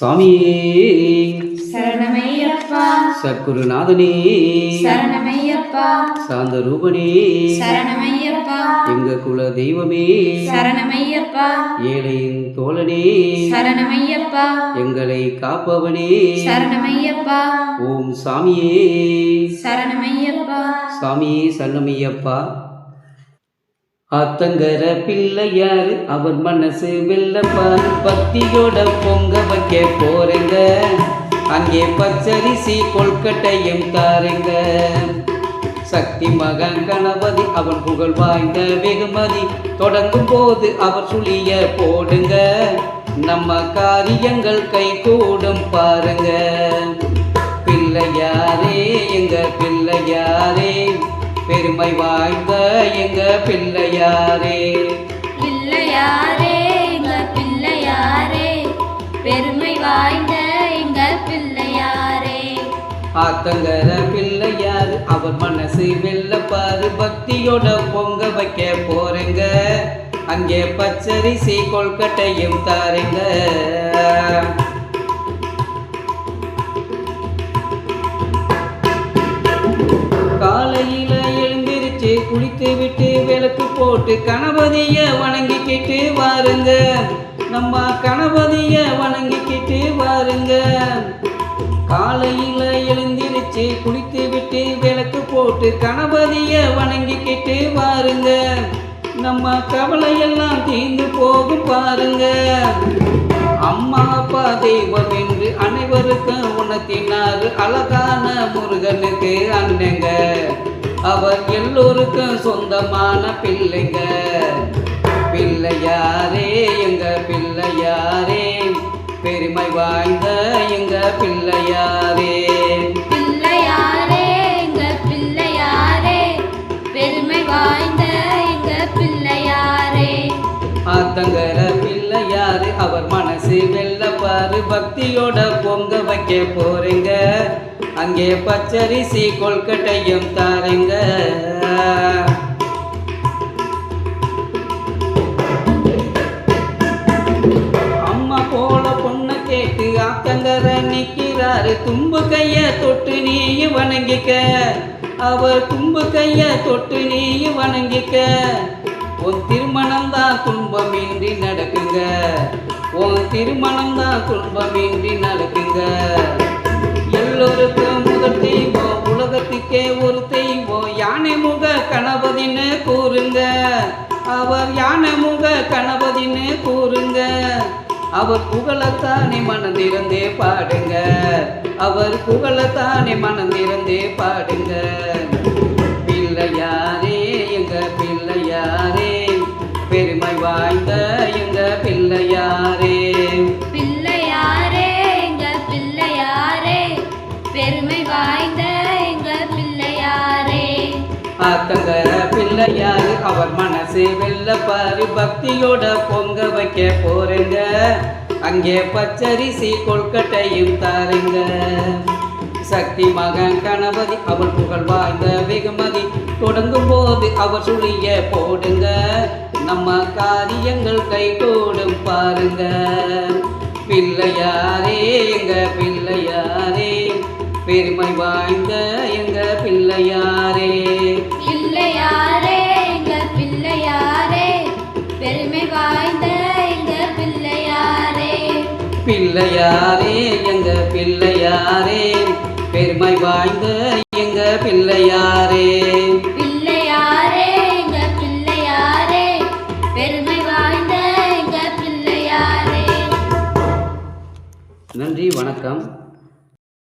சுவாமியே சரணமையப்பா. சத்குருநாதனே. சரணமையப்பா. சாந்த ரூபனே சரணமையப்பா. எங்க குல தெய்வமே. சரணமையப்பா. ஏழையின் தோழனே. சரணமையப்பா. எங்களை காப்பவனே. சரணமையப்பா. ஓம் சாமியே. சரணமையப்பா. சாமியே சரணமையப்பா. ஆத்தங்கர பிள்ளையாரு அவர் மனசு வெள்ளப்பார் பக்தியோட பொங்க வைக்க போறேங்க. அங்கே பச்சரிசி கொல்கட்டையும் தாருங்க. சக்தி மகன் கணபதி அவன் புகழ் வாய்ந்த வெகுமதி. தொடங்கும் போது அவர் சுழிய போடுங்க. நம்ம காரியங்கள் கை கூடும் பாருங்க. பிள்ளையாரே எங்க பிள்ளையாரே. பெருமை வாய்ந்த எங்க பிள்ளையாரே. பிள்ளையாரே எங்க பிள்ளையாரே. பெருமை வாய்ந்த எங்க பிள்ளையாரே. ஆத்தங்கர பிள்ளையார் அவர் மனசு வெள்ளப்பாரு பக்தியோட பொங்க வைக்க போறேங்க. அங்கே பச்சரிசி கொல்கட்டையும் தாருங்க. குளித்து விட்டு விளக்கு போட்டு கணபதிய வணங்கிக்கிட்டு வாருங்க. நம்ம கணபதிய வணங்கிக்கிட்டு வாருங்க. காலையில் எழுந்திருச்சு குளித்து விட்டு விளக்கு போட்டு கணபதிய வணங்கிக்கிட்டு வாருங்க. நம்ம கவலையெல்லாம் தீர்ந்து போகும் பாருங்க. அம்மா அப்பா தெய்வம் என்று அனைவருக்கும் உணர்த்தினார் அழகான முருகனுக்கு அண்ணங்க. அவர் எல்லோருக்கும் சொந்தமான பிள்ளைங்க. பிள்ளையாரே எங்க பிள்ளையாரே. பெருமை வாய்ந்த எங்க பிள்ளையாரே. பிள்ளையாரே எங்க பிள்ளையாரே. பெருமை வாய்ந்த எங்க பிள்ளையாரே. ஆத்தங்கர பிள்ளையாரு அவர் மனசு வெள்ளப்பாரு பக்தியோட பொங்க வைக்க போறீங்க. அங்கே பச்சரிசி கொல்கட்டையும் தாருங்க. அம்மா போல பொண்ணை கேட்டு ஆத்தங்கர நிற்கிறாரு தும்பு கைய தொட்டு நீயும் வணங்கிக்க. அவர் தும்பு கைய தொட்டு நீயும் வணங்கிக்க. உன் திருமணம் தான் துன்பமின்றி நடக்குங்க. உன் திருமணம் தான் துன்பமின்றி நடக்குங்க. அவர் யானை முக கணபதின்னு கூறுங்க. அவர் புகழத்தானே மனந்திறந்தே பாடுங்க. அவர் புகழத்தானே மனந்திறந்தே பாடுங்க. பிள்ளையாரே எங்க பிள்ளையாரே பெருமை வாய்ந்த எங்க பிள்ளையாரே. பிள்ளையாரே எங்க பிள்ளையாரே பெருமை வாய்ந்த எங்க பிள்ளையாரே. பிள்ளையாரு அவர் வெள்ள வெள்ளப்பாரு பக்தியோட பொங்க வைக்க போறேங்க. அங்கே பச்சரிசி கொல்கட்டையும் தாருங்க. சக்தி மகன் கணபதி அவள் புகழ் வாய்ந்த வெகுமதி. தொடங்கும் போது அவர் சுழிய போடுங்க. நம்ம காரியங்கள் கை கூடும் பாருங்க. பிள்ளையாரே எங்க பிள்ளையாரே. பெருமை வாய்ந்த எங்க பிள்ளையாரே. பிள்ளையாரே. பிள்ளையாரே எங்க பிள்ளையாரே பெருமை வாய்ந்த எங்க பிள்ளையாரே. பிள்ளையாரே எங்க பிள்ளையாரே பெருமை வாய்ந்த எங்க பிள்ளையாரே. நன்றி வணக்கம்.